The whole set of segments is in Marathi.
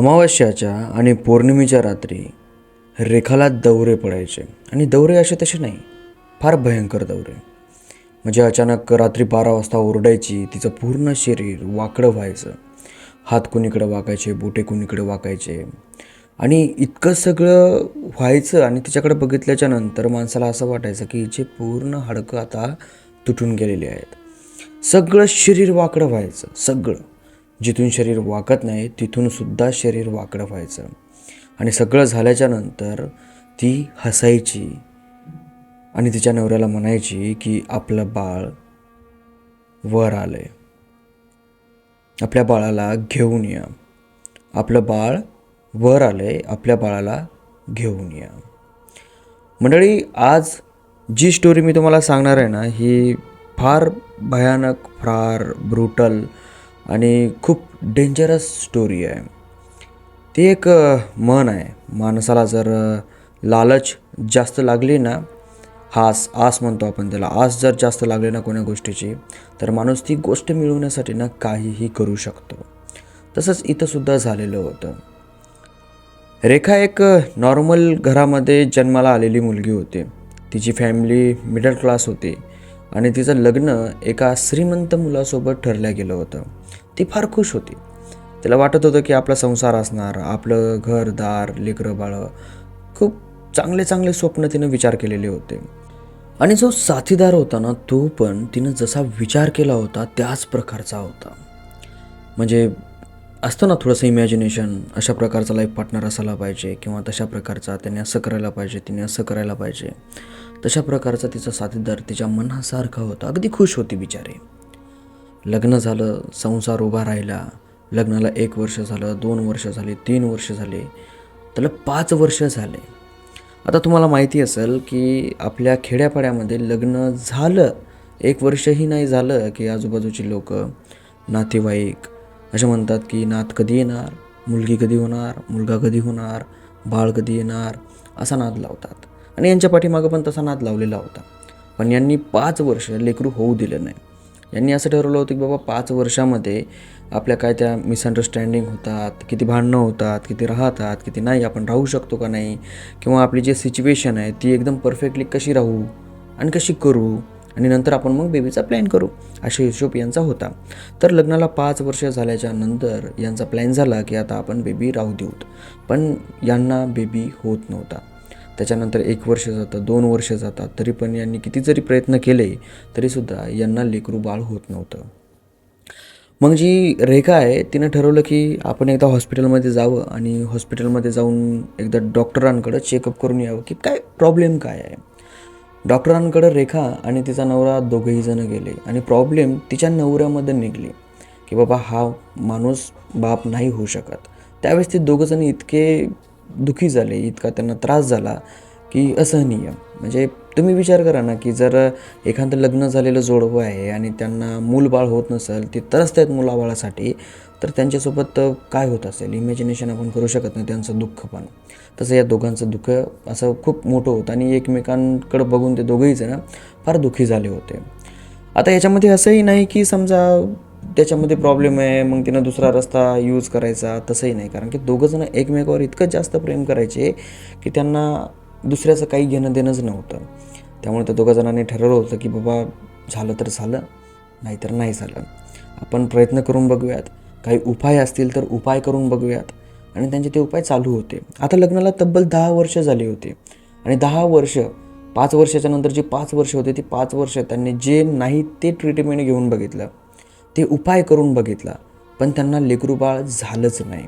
अमावस्याच्या आणि पौर्णिमेच्या रात्री रेखाला दौरे पडायचे. आणि दौरे असे तसे नाही फार भयंकर दौरे. म्हणजे अचानक रात्री बारा वाजता ओरडायची तिचं पूर्ण शरीर वाकडं व्हायचं. हात कुणीकडे वाकायचे बोटे कुणीकडे वाकायचे. आणि इतकं सगळं व्हायचं आणि तिच्याकडे बघितल्याच्या नंतर माणसाला असं वाटायचं की हिचे पूर्ण हडकं आता तुटून गेलेली आहेत. सगळं शरीर वाकडं व्हायचं सगळं. जिथून शरीर वाकत नाही तिथून सुद्धा शरीर वाकडं व्हायचं. आणि सगळं झाल्याच्यानंतर ती हसायची आणि तिच्या नवऱ्याला म्हणायची की आपलं बाळ वर आलंय. आपल्या बाळाला घेऊन या. आपलं बाळ वर आलंय आपल्या बाळाला घेऊन या. मंडळी आज जी स्टोरी मी तुम्हाला सांगणार आहे ना ही फार भयानक फार ब्रुटल आणि खूप डेंजरस स्टोरी आहे. ती एक मन आहे. माणसाला जर लालच जास्त लागली ना हास आस म्हणतो आपण त्याला. आस जर जास्त लागली ना कोण्या गोष्टीची तर माणूस ती गोष्ट मिळवण्यासाठी ना काहीही करू शकतो. तसंच इथंसुद्धा झालेलं होतं. रेखा एक नॉर्मल घरामध्ये जन्माला आलेली मुलगी होती. तिची फॅमिली मिडल क्लास होती. आणि तिचं लग्न एका श्रीमंत मुलासोबत ठरलं गेलं होतं. ती फार खुश होती. तिला वाटत होतं की आपला संसार असणार आपलं घरदार लेकरं बाळं खूप चांगले चांगले स्वप्न तिनं विचार केलेले होते. आणि जो साथीदार होता ना तो पण तिनं जसा विचार केला होता त्याच प्रकारचा होता. म्हणजे असतं ना थोडंसं इमॅजिनेशन अशा प्रकारचा लाईफ पार्टनर असायला पाहिजे किंवा तशा प्रकारचा त्याने असं करायला पाहिजे तिने असं करायला पाहिजे. तशा प्रकारचा तिचा साथीदार तिच्या मनासारखा होता. अगदी खुश होती बिचारे. लग्न झालं संसार उभा राहिला. लग्नाला एक वर्ष झालं दोन वर्ष झाले तीन वर्ष झाले. त्याला पाच वर्ष झाले. आता तुम्हाला माहिती असेल की आपल्या खेड्यापाड्यामध्ये लग्न झालं. एक वर्षही नाही झालं की आजूबाजूची लोक नातेवाईक असे म्हणतात की नात कधी येणार मुलगी कधी होणार मुलगा कधी होणार बाळ कधी येणार असा नाद लावतात. आणि यांच्या पाठीमागं पण तसा नाद लावलेला होता. पण यांनी पाच वर्ष लेकरू होऊ दिलं नाही. यांनी असं ठरवलं होतं की बाबा पाच वर्षामध्ये आपल्या काय त्या मिसअंडरस्टँडिंग होतात किती भांडणं होतात किती राहतात किती नाही आपण राहू शकतो का नाही? किंवा आपली जी सिच्युएशन आहे ती एकदम परफेक्टली कशी राहू आणि कशी करू? आणि नंतर आपण मग बेबीचा प्लॅन करू असा हिशोब यांचा होता. तर लग्नाला पाच वर्ष झाल्याच्यानंतर यांचा प्लॅन झाला की आता आपण बेबी राहू देऊत पण यांना बेबी होत नव्हता. त्याच्यानंतर एक वर्ष जातं दोन वर्ष जातात. तरी पण यांनी किती जरी प्रयत्न केले तरीसुद्धा यांना लेकरू बाळ होत नव्हतं. मग जी रेखा आहे तिनं ठरवलं की आपण एकदा हॉस्पिटलमध्ये जावं आणि हॉस्पिटलमध्ये जाऊन एकदा डॉक्टरांकडं चेकअप करून यावं की काय प्रॉब्लेम काय आहे. डॉक्टरांकडं रेखा आणि तिचा नवरा दोघेही जणं गेले आणि प्रॉब्लेम तिच्या नवऱ्यामध्ये निघली की बाबा हा माणूस बाप नाही होऊ शकत. त्यावेळेस ते दोघंजण इतके दुखी झाले इतका त्यांना त्रास झाला की असहनीय. म्हणजे तुम्ही विचार करा ना की जर एखादं लग्न झालेलं जोडवं आहे आणि त्यांना मूलबाळ होत नसेल ते तरच आहेत मुलाबाळासाठी तर त्यांच्यासोबत काय होत असेल? इमॅजिनेशन आपण करू शकत नाही त्यांचं दुःख पण. तसं या दोघांचं दुःख असं खूप मोठं होतं आणि एकमेकांकडं बघून ते दोघंही जण फार दुःखी झाले होते. आता याच्यामध्ये असंही नाही की समजा त्याच्यामध्ये प्रॉब्लेम आहे मग तिनं दुसरा रस्ता यूज करायचा तसंही नाही. कारण की दोघंजणं एकमेकावर इतकं जास्त प्रेम करायचे की त्यांना दुसऱ्याचं काही घेणं देणंच नव्हतं. त्यामुळे त्या दोघा जणांनी ठरवलं होतं की बाबा झालं तर झालं नाहीतर नाही झालं. आपण प्रयत्न करून बघूयात. काही उपाय असतील तर उपाय करून बघूयात. आणि त्यांचे ते उपाय चालू होते. आता लग्नाला तब्बल दहा वर्ष झाली होती. आणि दहा वर्ष पाच वर्षाच्या नंतर जी पाच वर्ष होते ती पाच वर्ष त्यांनी जे नाही ते ट्रीटमेंट घेऊन बघितलं. ते उपाय करून बघितला पण त्यांना लेकरू बाळ झालंच नाही.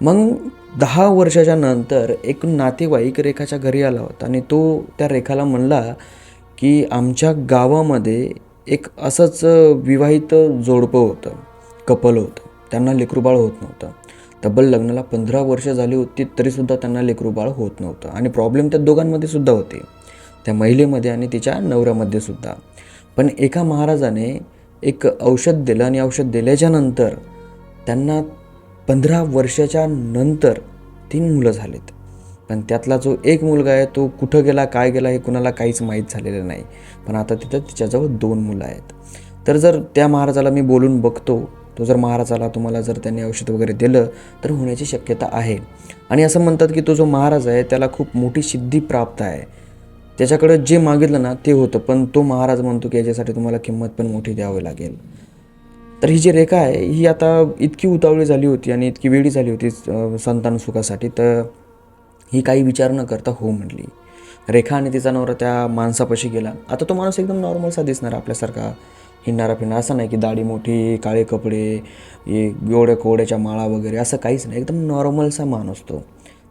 मग दहा वर्षाच्या नंतर एक नातेवाईक रेखाच्या घरी आला होता आणि तो त्या रेखाला म्हणला की आमच्या गावामध्ये एक असंच विवाहित जोडपं होतं कपल होतं. त्यांना लेकरूबाळ होत नव्हतं. तब्बल लग्नाला पंधरा वर्ष झाली होती तरीसुद्धा त्यांना लेकरूबाळ होत नव्हतं. आणि प्रॉब्लेम त्या दोघांमध्ये सुद्धा होते. त्या महिलेमध्ये आणि तिच्या नवऱ्यामध्ये सुद्धा. पण एका महाराजाने एक औषध दिलं आणि औषध दिल्याच्या नंतर त्यांना पंधरा वर्षाच्या नंतर तीन मुलं झालेत. पण त्यातला जो एक मुलगा आहे तो कुठं गेला काय गेला हे कुणाला काहीच माहीत झालेलं नाही. पण आता तिथं तिच्याजवळ दोन मुलं आहेत. तर जर त्या महाराजाला मी बोलून बघतो तो जर महाराजाला तुम्हाला जर त्यांनी औषध वगैरे दिलं तर होण्याची शक्यता आहे. आणि असं म्हणतात की तो जो महाराज आहे त्याला खूप मोठी सिद्धी प्राप्त आहे. त्याच्याकडं जे मागितलं ना ते होतं. पण तो महाराज म्हणतो की याच्यासाठी तुम्हाला किंमत पण मोठी द्यावी लागेल. तर ही जी रेखा आहे ही आता इतकी उतावळी झाली होती आणि इतकी वेळी झाली होती संतान सुखासाठी तर ही काही विचार न करता हो म्हणली. रेखा आणि तिचा नवरा त्या माणसापाशी गेला. आता तो माणूस एकदम नॉर्मलसा दिसणार आपल्यासारखा. हिंडणारा फिरणारा असं नाही की दाढी मोठी काळे कपडे हे एवढ्या कोवड्याच्या माळा वगैरे असं काहीच नाही. एकदम नॉर्मलसा माणूस तो.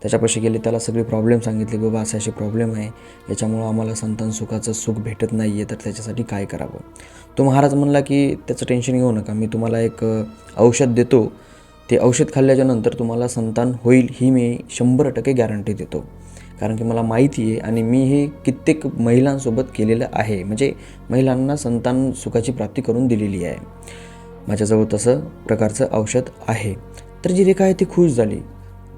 त्याच्यापाशी गेले त्याला सगळे प्रॉब्लेम सांगितले बाबा असे असे प्रॉब्लेम आहे. याच्यामुळं आम्हाला संतान सुखाचं सुख भेटत नाही आहे तर त्याच्यासाठी काय करावं? तो महाराज म्हणला की त्याचं टेन्शन घेऊ नका. मी तुम्हाला एक औषध देतो. ते औषध खाल्ल्याच्या नंतर तुम्हाला संतान होईल ही मी शंभर टक्के गॅरंटी देतो. कारण की मला माहिती आहे आणि मी हे कित्येक महिलांसोबत केलेलं आहे. म्हणजे महिलांना संतान सुखाची प्राप्ती करून दिलेली आहे. माझ्याजवळ तसं प्रकारचं औषध आहे. तर जी रेखा आहे ती खुश झाली.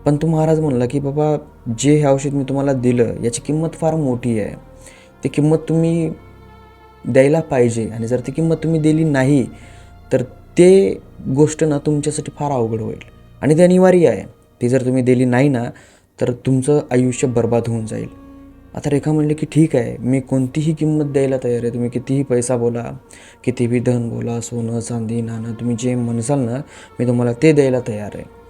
पण तो महाराज म्हणला की बाबा जे हे औषध मी तुम्हाला दिलं याची किंमत फार मोठी आहे. ती किंमत तुम्ही द्यायला पाहिजे. आणि जर ती किंमत तुम्ही दिली नाही तर ते गोष्ट ना तुमच्यासाठी फार अवघड होईल. आणि ते अनिवार्य आहे. ती जर तुम्ही दिली नाही ना तर तुमचं आयुष्य बर्बाद होऊन जाईल. आता रेखा म्हणले की ठीक आहे. मी कोणतीही किंमत द्यायला तयार आहे. तुम्ही कितीही पैसा बोला कितीही धन बोला सोनं चांदी नाणं तुम्ही जे म्हणसाल ना मी तुम्हाला ते द्यायला तयार आहे.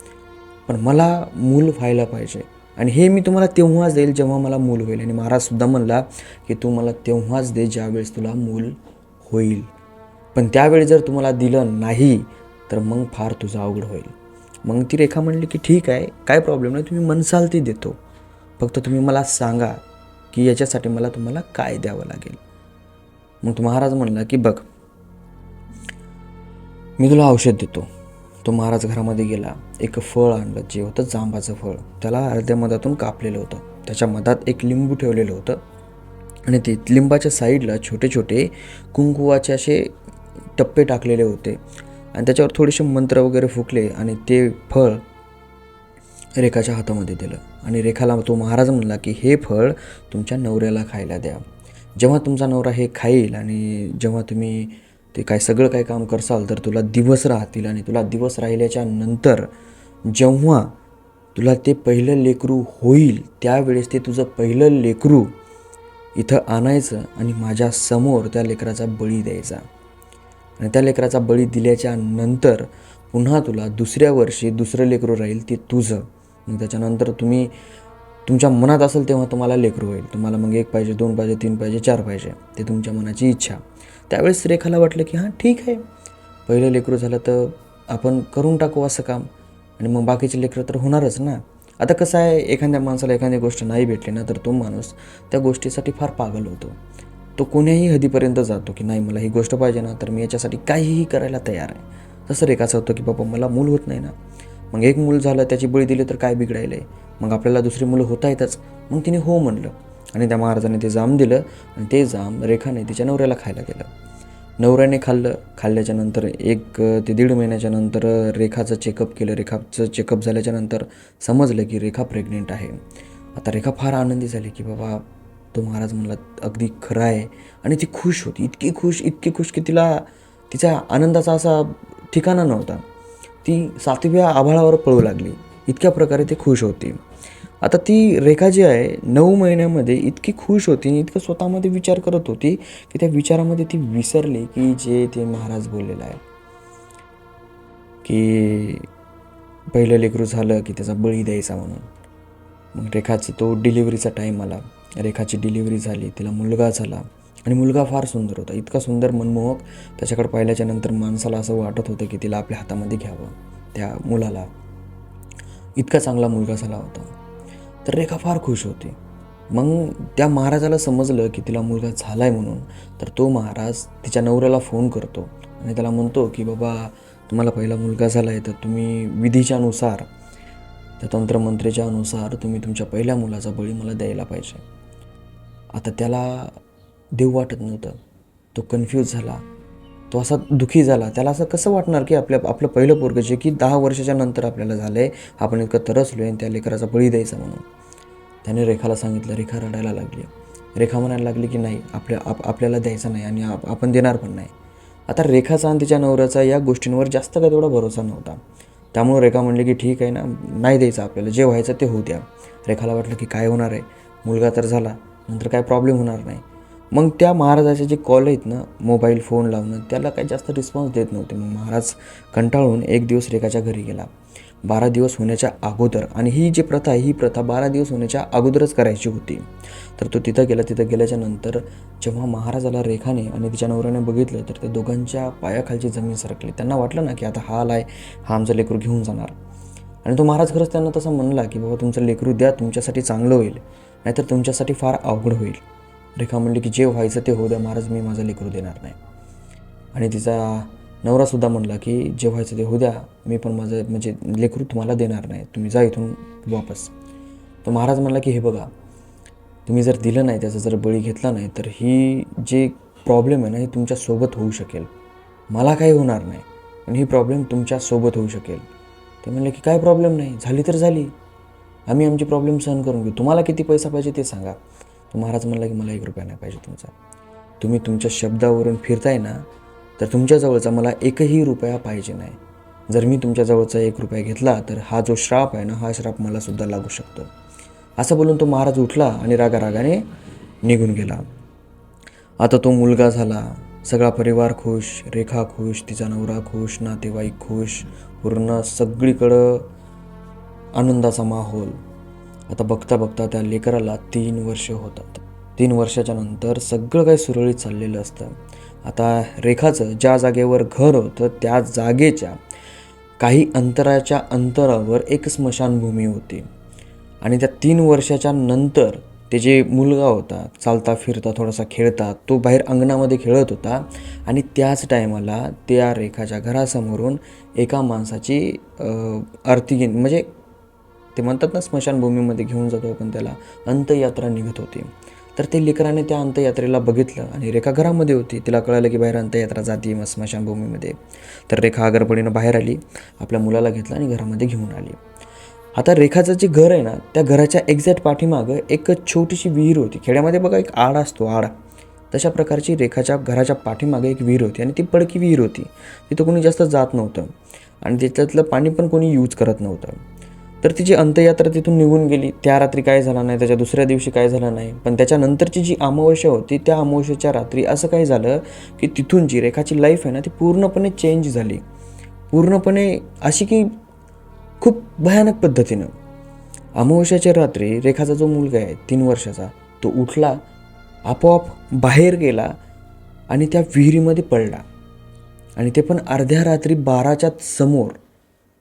पण मला मूल व्हायला पाहिजे. आणि हे मी तुम्हाला तेव्हाच देईल जेव्हा मला मूल होईल. आणि महाराजसुद्धा म्हणला की तू मला तेव्हाच दे ज्यावेळेस तुला मूल होईल. पण त्यावेळी जर तुम्हाला दिलं नाही तर मग फार तुझं अवघड होईल. मग ती रेखा म्हणली की ठीक आहे काय प्रॉब्लेम नाही तुम्ही मनसाल ती देतो. फक्त तुम्ही मला सांगा की याच्यासाठी मला तुम्हाला काय द्यावं लागेल. मग तो महाराज म्हणला की बघ मी तुला औषध देतो. तो महाराज घरामध्ये गेला. एक फळ आणलं जे होतं जांबाचं फळ. त्याला अर्ध्या मधातून कापलेलं होतं. त्याच्या मधात एक लिंबू ठेवलेलं होतं. आणि ते लिंबाच्या साईडला छोटे छोटे कुंकुवाचे असे टप्पे टाकलेले होते. आणि त्याच्यावर थोडेसे मंत्र वगैरे फुकले आणि ते फळ रेखाच्या हातामध्ये दिलं. आणि रेखाला तो महाराज म्हणला की हे फळ तुमच्या नवऱ्याला खायला द्या. जेव्हा तुमचा नवरा हे खाईल आणि जेव्हा तुम्ही ते काय सगळं काय काम करसाल तर तुला दिवस राहतील आणि तुला दिवस राहिल्याच्या नंतर जेव्हा तुला ते पहिलं लेकरू होईल त्यावेळेस ते तुझं पहिलं लेकरू इथं आणायचं आणि माझ्यासमोर त्या लेकराचा बळी द्यायचा. आणि त्या लेकराचा बळी दिल्याच्या नंतर पुन्हा तुला दुसऱ्या वर्षी दुसरं लेकरू राहील ते तुझं. मग त्याच्यानंतर तुम्ही तुमच्या मनात असेल तेव्हा तुम्हाला लेकरू होईल. तुम्हाला मग एक पाहिजे दोन पाहिजे तीन पाहिजे चार पाहिजे. ते तुमच्या मनाची इच्छा. त्यावेळेस रेखाला वाटलं की हां ठीक आहे. पहिलं लेकरू झालं तर आपण करून टाकू असं काम. आणि मग बाकीचे लेकरं तर होणारच ना. आता कसं आहे एखाद्या माणसाला एखादी गोष्ट नाही भेटली ना तर तो माणूस त्या गोष्टीसाठी फार पागल होतो. तो कोण्याही हदीपर्यंत जातो की नाही मला ही गोष्ट पाहिजे ना तर मी याच्यासाठी काहीही करायला तयार आहे. तसं रेखाचं होतं की बाबा मला मूल होत नाही ना. मग एक मूल झालं त्याची बळी दिली तर काय बिघडायलं आहे मग आपल्याला दुसरी मुलं होता येतच मग तिने हो म्हणलं. आणि त्या महाराजाने ते जाम दिलं आणि ते जाम रेखाने तिच्या नवऱ्याला खायला गेलं. नवऱ्याने खाल्लं खाल्ल्याच्या नंतर एक ते दीड महिन्याच्या नंतर रेखाचं चेकअप केलं. रेखाचं चेकअप झाल्याच्यानंतर समजलं की रेखा प्रेग्नेंट आहे. आता रेखा फार आनंदी झाली की बाबा तो महाराज म्हणला अगदी खरं आहे. आणि ती खुश होती. इतकी खुश इतकी खुश की तिला तिच्या आनंदाचा असा ठिकाणा नव्हता. ती सातव्या आभाळावर पळू लागली. इतक्या प्रकारे ती खुश होती. आता ती रेखा जी आहे नऊ महिन्यामध्ये इतकी खुश होती आणि इतकं स्वतःमध्ये विचार करत होती की त्या विचारामध्ये ती विसरली की जे ते महाराज बोललेलं आहे. की पहिलं लेकरू झालं की त्याचा बळी द्यायचा म्हणून. मग रेखाचं तो डिलिव्हरीचा टाईम आला. रेखाची डिलिव्हरी झाली तिला मुलगा झाला. आणि मुलगा फार सुंदर होता. इतका सुंदर मनमोहक त्याच्याकडे पाहिल्याच्या नंतर माणसाला असं वाटत होतं की तिला आपल्या हातामध्ये घ्यावं त्या मुलाला. इतका चांगला मुलगा झाला होता. तर रेखा फार खुश होती. मग त्या महाराजाला समजलं की तिला मुलगा झाला आहे म्हणून. तर तो महाराज तिच्या नवऱ्याला फोन करतो आणि त्याला म्हणतो की बाबा तुम्हाला पहिला मुलगा झाला आहे तर तुम्ही विधीच्या अनुसार त्या तंत्रमंत्रेच्या अनुसार तुम्ही तुमच्या पहिल्या मुलाचा बळी मला द्यायला पाहिजे. आता त्याला देव वाटत नव्हतं. तो कन्फ्यूज झाला. तो असा दुखी झाला. त्याला असं कसं वाटणार की आपल्या आपलं पहिलं पोरगं जे की दहा वर्षाच्या नंतर आपल्याला झालं आहे आपण इतकं तरसलो आहे आणि त्या लेकराचा बळी द्यायचा म्हणून. त्याने रेखाला सांगितलं रेखा रडायला लागली रेखा म्हणायला लागली की नाही आपल्या आप आपल्याला द्यायचं नाही आणि आप आपण देणार पण नाही. आता रेखाचा आणि तिच्या नवऱ्याचा या गोष्टींवर जास्त काय तेवढा भरोसा नव्हता. त्यामुळे रेखा म्हणली की ठीक आहे ना नाही द्यायचं आपल्याला जे व्हायचं ते होऊ द्या. रेखाला वाटलं की काय होणार आहे? मुलगा तर झाला नंतर काय प्रॉब्लेम होणार नाही. मग त्या महाराजाचे जे कॉल आहेत ना मोबाईल फोन लावणं त्याला काही जास्त रिस्पॉन्स देत नव्हते. मग महाराज कंटाळून एक दिवस रेखाच्या घरी गेला. बारा दिवस होण्याच्या अगोदर आणि ही जी प्रथा आहे ही प्रथा बारा दिवस होण्याच्या अगोदरच करायची होती. तर तो तिथं गेला तिथं गेल्याच्यानंतर जेव्हा महाराजाला रेखाने आणि तिच्या नवऱ्याने बघितलं तर त्या दोघांच्या पायाखालची जमीन सरकली. त्यांना वाटलं ना की आता हा आलाय हा आमचं लेकरू घेऊन जाणार. आणि तो महाराज खरंच त्यांना तसं म्हणला की बाबा तुमचं लेकरू द्या तुमच्यासाठी चांगलं होईल. नाहीतर तुमच्यासाठी फार अवघड होईल. रेखा म्हणली की जे व्हायचं ते होऊ द्या महाराज मी माझा लेकरू देणार नाही. आणि तिचा नवरासुद्धा म्हणला की जे व्हायचं ते होऊ द्या मी पण माझं म्हणजे लेकरू तुम्हाला देणार नाही तुम्ही जा इथून वापस. तो महाराज म्हणला की हे बघा तुम्ही जर दिलं नाही त्याचा जर बळी घेतला नाही तर ही जे प्रॉब्लेम आहे ना ही तुमच्यासोबत होऊ शकेल. मला काही होणार नाही पण ही प्रॉब्लेम तुमच्यासोबत होऊ शकेल. ते म्हणले की काय प्रॉब्लेम नाही झाली तर झाली. आम्ही आमची प्रॉब्लेम सहन करून घेऊ. तुम्हाला किती पैसा पाहिजे ते सांगा. महाराज म्हणला की मला एक रुपया नाही पाहिजे तुमचा. तुम्ही तुमच्या शब्दावरून फिरताय ना तर तुमच्याजवळचा मला एकही रुपया पाहिजे नाही. जर मी तुमच्याजवळचा एक रुपया घेतला तर हा जो श्राप आहे ना हा श्राप मला सुद्धा लागू शकतो. असं बोलून तो महाराज उठला आणि रागारागाने निघून गेला. आता तो मुलगा झाला. सगळा परिवार खुश रेखा खुश तिचा नवरा खुश नातेवाईक खुश पूर्ण सगळीकडं आनंदाचा माहोल. आता बघता बघता त्या लेकराला तीन वर्ष होतात. तीन वर्षाच्या नंतर सगळं काही सुरळीत चाललेलं असतं. आता रेखाचं ज्या जागेवर घर होतं त्या जागेच्या काही अंतराच्या अंतरावर एक स्मशानभूमी होती. आणि त्या तीन वर्षाच्या नंतर ते जे मुलगा होता चालता फिरता थोडासा खेळता तो बाहेर अंगणामध्ये खेळत होता. आणि त्याच टायमाला त्या रेखाच्या घरासमोरून एका माणसाची अ, आरती म्हणजे ते म्हणतात ना स्मशानभूमीमध्ये घेऊन जातो आपण त्याला. अंतयात्रा निघत होती. तर ते लेकराने त्या अंतयात्रेला बघितलं आणि रेखा घरामध्ये होती. तिला कळालं की बाहेर अंतयात्रा जाते मग स्मशानभूमीमध्ये. तर रेखा आगरपणीनं बाहेर आली आपल्या मुलाला घेतलं आणि घरामध्ये घेऊन आली. आता रेखाचं जे घर आहे ना त्या घराच्या एक्झॅक्ट पाठीमागं एक छोटीशी विहीर होती. खेड्यामध्ये बघा एक आड असतो आड. तशा प्रकारची रेखाच्या घराच्या पाठीमागे एक विहीर होती आणि ती पडकी विहीर होती. तिथं कोणी जास्त जात नव्हतं. आणि त्याच्यातलं पाणी पण कोणी यूज करत नव्हतं. तर तिची अंत्ययात्रा तिथून निघून गेली त्या रात्री काय झालं नाही त्याच्या दुसऱ्या दिवशी काय झालं नाही पण त्याच्यानंतरची जी अमावस्या होती त्या अमावस्याच्या रात्री असं काय झालं की तिथून जी रेखाची लाईफ आहे ना ती पूर्णपणे चेंज झाली. पूर्णपणे अशी की खूप भयानक पद्धतीनं. अमावस्याच्या रात्री रेखाचा जो मुलगा आहे तीन वर्षाचा तो उठला आपोआप बाहेर गेला आणि त्या विहिरीमध्ये पडला. आणि ते पण अर्ध्या रात्री बाराच्या समोर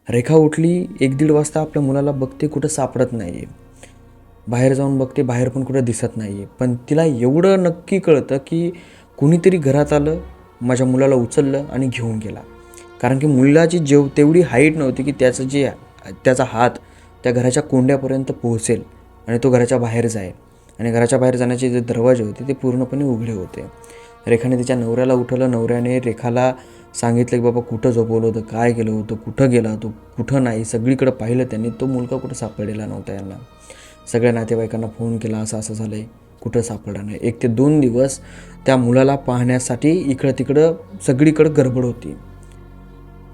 रेखा उठली एक दीड वाजता आपल्या मुलाला बघते कुठं सापडत नाही आहे बाहेर जाऊन बघते बाहेर पण कुठं दिसत नाही आहे पण तिला एवढं नक्की कळतं की कुणीतरी घरात आलं माझ्या मुलाला उचललं आणि घेऊन गेला. कारण की मुलाची जेव तेवढी हाईट नव्हती की त्याचं जे त्याचा हात त्या घराच्या कोंड्यापर्यंत पोहोचेल आणि तो घराच्या बाहेर जाईल. आणि घराच्या बाहेर जाण्याचे जे दरवाजे होते ते पूर्णपणे उघडे होते. रेखाने तिच्या नवऱ्याला उठवलं. नवऱ्याने रेखाला सांगितलं की बाबा कुठं झोपवलं होतं? काय केलं होतं? कुठं गेला तो? कुठं नाही? सगळीकडं पाहिलं त्यांनी. तो मुलगा कुठं सापडलेला नव्हता यांना. सगळ्या नातेवाईकांना फोन केला असं असं झालं आहे कुठं सापडला नाही. एक ते दोन दिवस त्या मुलाला पाहण्यासाठी इकडं तिकडं सगळीकडं गडबड होती.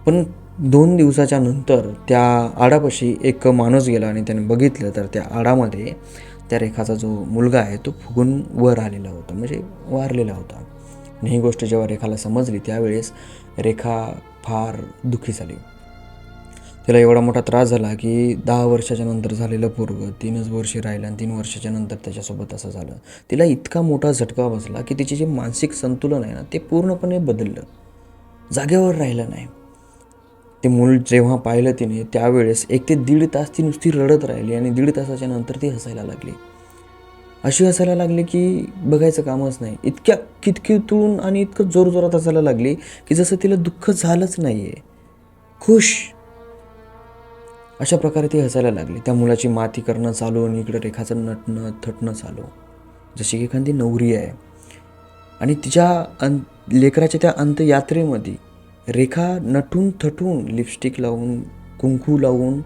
पण दोन दिवसाच्या नंतर त्या आडापाशी एक माणूस गेला आणि त्याने बघितलं तर त्या आडामध्ये त्या रेखाचा जो मुलगा आहे तो फुगून वर आलेला होता. म्हणजे वारलेला होता. आणि ही गोष्ट जेव्हा रेखाला समजली त्यावेळेस रेखा फार दुःखी झाली. तिला एवढा मोठा त्रास झाला की दहा वर्षाच्या नंतर झालेलं पोरगं तीनच वर्षे राहिलं आणि तीन वर्षाच्या नंतर त्याच्यासोबत असं झालं. तिला इतका मोठा झटका बसला की तिचे जे मानसिक संतुलन आहे ना ते पूर्णपणे बदललं. जागेवर राहिलं नाही. ते मूल जेव्हा पाहिलं तिने त्यावेळेस एक ते दीड तास ती नुसती रडत राहिली आणि दीड तासाच्या नंतर ती हसायला लागली. अशी हसायला लागली की बघायचं कामच नाही. इतक्या कितकितून आणि इतकं जोरजोरात हसायला लागली की जसं तिला दुःख झालंच नाही आहे खुश. अशा प्रकारे ती हसायला लागली. त्या मुलाची माती करणं चालू आणि इकडं रेखाचं नटणं थटणं चालू. जशी की एखादी नवरी आहे. आणि तिच्या अं लेकराच्या त्या अंतयात्रेमध्ये रेखा नटून थटून लिपस्टिक लावून कुंकू लावून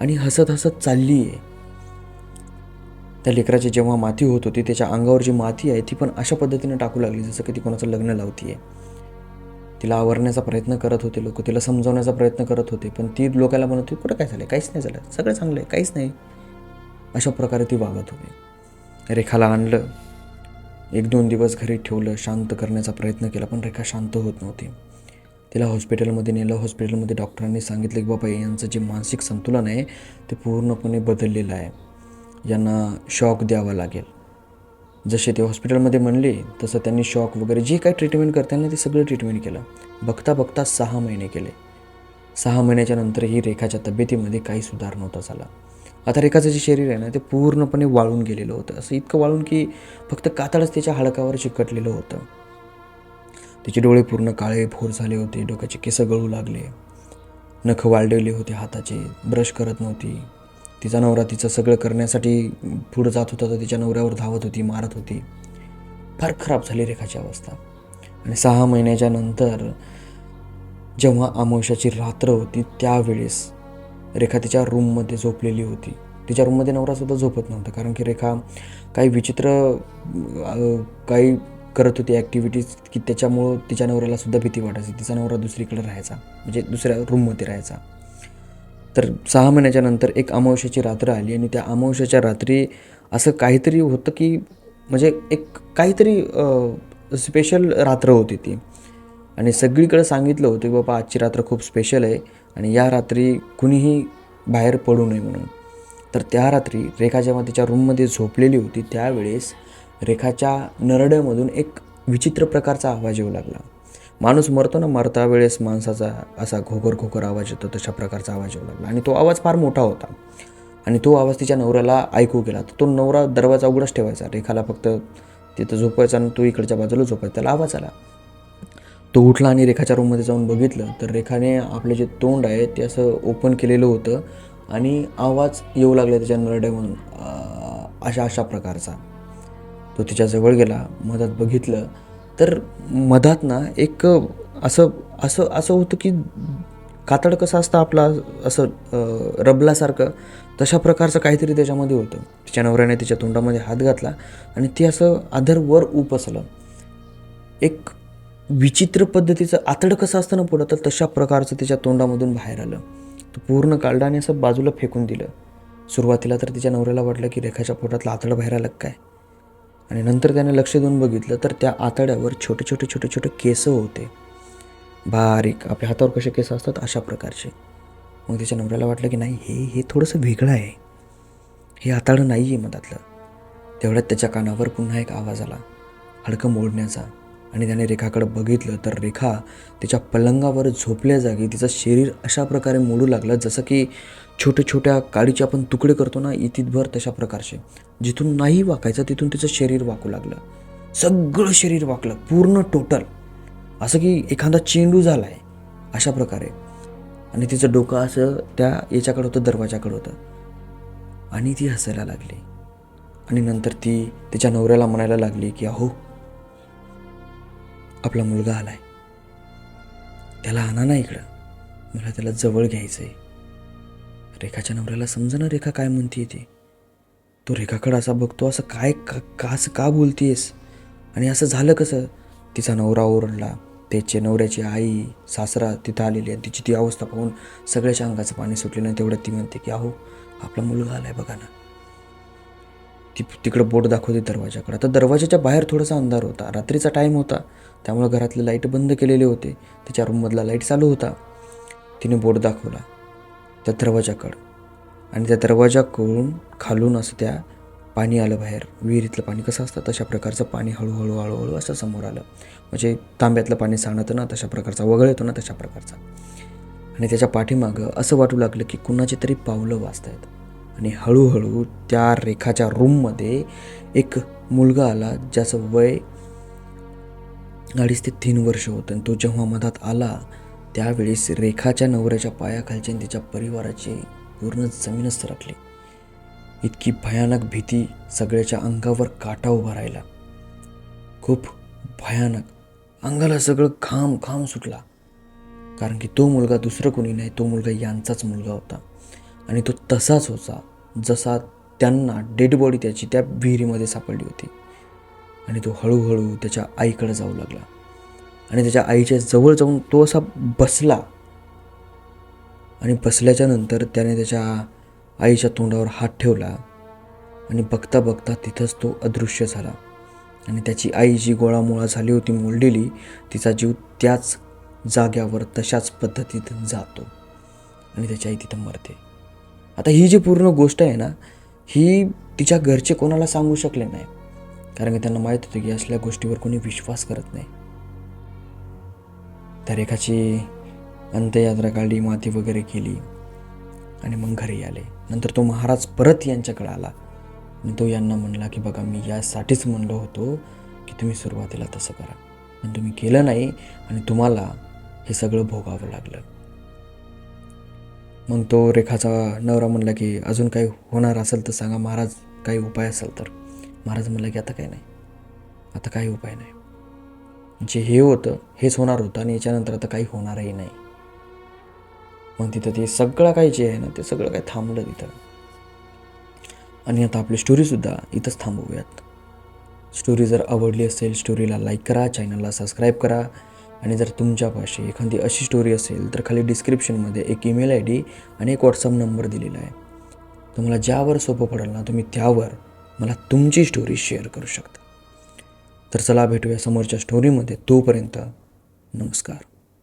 आणि हसत हसत चालली आहे त्या लेकराची जेव्हा माती होत होती त्याच्या अंगावर जी माती आहे ती पण अशा पद्धतीने टाकू लागली जसं की ती कोणाचं लग्न लावती आहे तिला आवरण्याचा प्रयत्न करत होते लोक तिला समजवण्याचा प्रयत्न करत होते पण ती लोकांना म्हणत होती कुठं काय झालं काहीच नाही झालं. सगळं चांगलं आहे काहीच नाही. अशा प्रकारे ती वागत होती. रेखाला आणलं. एक दोन दिवस घरी ठेवलं शांत करण्याचा प्रयत्न केला पण रेखा शांत होत नव्हती. तिला हॉस्पिटलमध्ये नेलं. हॉस्पिटलमध्ये डॉक्टरांनी सांगितलं की बाबा यांचं जे मानसिक संतुलन आहे ते पूर्णपणे बदललेलं आहे. यांना शॉक द्यावा लागेल. जसे ते हॉस्पिटलमध्ये म्हणले तसं त्यांनी शॉक वगैरे जे काही ट्रीटमेंट करताना ते सगळं ट्रीटमेंट केलं. बघता बघता सहा महिने केले. सहा महिन्याच्या नंतरही रेखाच्या तब्येतीमध्ये काही सुधार नव्हता झाला. आता रेखाचं जे शरीर आहे ना ते पूर्णपणे वाळून गेलेलं होतं. असं इतकं वाळून की फक्त कातडच त्याच्या हाडकावर चिकटलेलं होतं. तिचे डोळे पूर्ण काळे फोर झाले होते डोक्याचे केस गळू लागले. नख वाळलेले होते हाताचे ब्रश करत नव्हती. तिचा नवरा तिचं सगळं करण्यासाठी पुढं जात होता तर तिच्या नवऱ्यावर धावत होती मारत होती. फार खराब झाली रेखाची अवस्था. आणि सहा महिन्याच्या नंतर जेव्हा अमावश्याची रात्र होती त्यावेळेस रेखा तिच्या रूममध्ये झोपलेली होती. तिच्या रूममध्ये नवरासुद्धा झोपत नव्हता कारण की रेखा काही विचित्र काही करत होती ॲक्टिव्हिटीज की त्याच्यामुळं तिच्या नवऱ्यालासुद्धा भीती वाटायची. तिचा नवरा दुसरीकडे राहायचा म्हणजे दुसऱ्या रूममध्ये राहायचा. तर सहा महिन्याच्या नंतर एक अमावश्याची रात्र आली आणि त्या अमावश्याच्या रात्री असं काहीतरी होतं की म्हणजे एक काहीतरी स्पेशल रात्र होती ती. आणि सगळीकडे सांगितलं होतं की बाबा आजची रात्र खूप स्पेशल आहे आणि या रात्री कुणीही बाहेर पडू नये म्हणून. तर त्या रात्री रेखा जेव्हा तिच्या रूममध्ये झोपलेली होती त्यावेळेस रेखाच्या नरड्यामधून एक विचित्र प्रकारचा आवाज येऊ लागला. माणूस मरतो ना मरता वेळेस माणसाचा असा घोगर घोगर आवाज येतो तशा प्रकारचा आवाज येऊ लागला. आणि तो आवाज फार मोठा होता. आणि तो आवाज तिच्या नवऱ्याला ऐकू गेला. तर तो नवरा दरवाजा उघडाच ठेवायचा. रेखाला फक्त तिथं झोपायचा आणि तो इकडच्या बाजूला झोपायचा. त्याला आवाज आला. तो उठला आणि रेखाच्या रूममध्ये जाऊन बघितलं. तर रेखाने आपले जे तोंड आहे ते असं ओपन केलेलं होतं. आणि आवाज येऊ लागला त्याच्या नरड्यामधून अशा अशा प्रकारचा. तो तिच्या जवळ गेला. मधात बघितलं. तर मधात ना एक असं असं असं होतं की कातड कसं असतं आपला असं रबलासारखं तशा प्रकारचं काहीतरी त्याच्यामध्ये होतं. तिच्या नवऱ्याने तिच्या तोंडामध्ये हात घातला आणि ती असं आधर वर उपसलं एक विचित्र पद्धतीचं आतड कसं असतं ना पुढं तर तशा प्रकारचं तिच्या तोंडामधून बाहेर आलं. तो पूर्ण काढला आणि असं बाजूला फेकून दिलं. सुरुवातीला तर तिच्या नवऱ्याला वाटलं की रेखाच्या पोटातलं आतडं बाहेर आलं काय? आणि नंतर त्याने लक्ष देऊन बघितलं तर त्या आतड्यावर छोटे छोटे छोटे छोटे केस होते. बारीक आपल्या हातावर कसे केस असतात अशा प्रकारचे. मग त्याच्या नवऱ्याला वाटलं की नाही हे हे थोडंसं वेगळं आहे. हे आताडं नाही आहे मधातलं तेवढ्यात त्याच्या कानावर पुन्हा एक आवाज आला. हडकं मोडण्याचा. आणि त्याने रेखाकडे बघितलं तर रेखा तिच्या पलंगावर झोपल्या जागी तिचं शरीर अशा प्रकारे मोडू लागलं जसं की छोट्या छोट्या काडीचे आपण तुकडे करतो ना इतितभर तशा प्रकारचे. जिथून नाही वाकायचं तिथून तिचं शरीर वाकू लागलं. सगळं शरीर वाकलं पूर्ण टोटल असं की एखादा चेंडू झाला आहे अशा प्रकारे. आणि तिचं डोकं असं त्या याच्याकडं होतं दरवाजाकडं होतं. आणि ती हसायला लागली. आणि नंतर ती तिच्या नवऱ्याला म्हणायला लागली की अहो आपला मुलगा आलाय. त्याला आणा ना इकडं. मला त्याला जवळ घ्यायचं आहे रेखाच्या नवऱ्याला समजा ना रेखा काय म्हणते ती? तो रेखाकड असा बघतो असं काय का का असं का बोलतेस? आणि असं झालं कसं? तिचा नवरा ओरडला त्याचे नवऱ्याची आई सासरा तिथं आलेली आहे तिची ती अवस्था पाहून सगळ्याच्या अंगाचं पाणी सुटलेलं आणि तेवढ्यात ती म्हणते की अहो आपला मुलगा आलाय बघा ना. ती तिकडं बोट दाखवते दरवाजाकडे. आता दरवाजाच्या बाहेर थोडासा अंधार होता. रात्रीचा टाईम होता. त्यामुळे घरातले लाइट बंद केलेले होते. तिच्या रूममधला लाइट चालू होता. तिने बोट दाखवला. त्या दरवाजाकडं. आणि त्या दरवाजाकडून खालून असं त्या पाणी आलं बाहेर. विहिरीतलं पाणी कसं असतं? तशा प्रकारचं पाणी हळूहळू हळूहळू असं समोर आलं. म्हणजे तांब्यातलं पाणी सांगतं ना तशा प्रकारचा. वगळ येतो ना तशा प्रकारचा. आणि त्याच्या पाठीमागं असं वाटू लागलं की कुणाची तरी पावलं वाचत आहेत आणि हळूहळू त्या रेखाच्या रूममध्ये एक मुलगा आला ज्याचं वय अडीच ते तीन वर्ष होतं. आणि तो जेव्हा मधात आला त्यावेळेस रेखाच्या नवऱ्याच्या पायाखालची आणि तिच्या परिवाराची पूर्ण जमीनच सरकली. इतकी भयानक भीती सगळ्याच्या अंगावर काटा उभा राहिला. खूप भयानक. अंगाला सगळं घाम घाम सुटला. कारण की तो मुलगा दुसरं कोणी नाही तो मुलगा यांचाच मुलगा होता. आणि तो तसाच होता जसा त्यांना डेड बॉडी त्याची त्या विहिरीमध्ये सापडली होती. आणि तो हळूहळू त्याच्या आईकडे जाऊ लागला. आणि त्याच्या आईच्या जवळ जाऊन तो असा बसला. आणि बसल्याच्या नंतर त्याने त्याच्या आईच्या तोंडावर हात ठेवला आणि बघता बघता तिथंच तो अदृश्य झाला. आणि त्याची आई जी गोळामोळा झाली होती मोललेली तिचा जीव त्याच जाग्यावर तशाच पद्धतीत जातो आणि त्याची आई तिथं मरते. आता ही जी पूर्ण गोष्ट आहे ना ही तिच्या घरचे कोणाला सांगू शकले नाही. कारण की त्यांना माहीत होतं की असल्या गोष्टीवर कोणी विश्वास करत नाही. त्या रेखाची अंत्ययात्रा काढली माती वगैरे केली आणि मग घरी आले. नंतर तो महाराज परत यांच्याकडे आला. आणि तो यांना म्हणला की बघा मी यासाठीच म्हणलो होतो की तुम्ही सुरुवातीला तसं करा. पण तुम्ही केलं नाही आणि तुम्हाला हे सगळं भोगावं लागलं. मग तो रेखाचा नवरा म्हणला की अजून काही होणार असेल तर सांगा महाराज काही उपाय असेल तर. महाराज म्हणला की आता काही नाही. आता काही उपाय नाही. जे हे होतं हेच होणार होतं आणि याच्यानंतर आता काही होणारही नाही. मग तिथं ते सगळं काही जे आहे ना ते सगळं काही थांबलं तिथं. आणि आता आपली स्टोरीसुद्धा इथंच थांबवूयात. स्टोरी जर आवडली असेल स्टोरीला लाईक करा चॅनलला सबस्क्राईब करा. आणि जर तुमच्यापाशी एखादी अशी स्टोरी असेल तर खाली डिस्क्रिप्शनमध्ये एक ईमेल आय डी आणि एक व्हॉट्सअप नंबर दिलेला आहे. तुम्हाला ज्यावर सोपं पडेल ना तुम्ही त्यावर मला तुमची स्टोरी शेअर करू शकता. तर चला भेटूया समोरच्या स्टोरीमध्ये तोपर्यंत नमस्कार.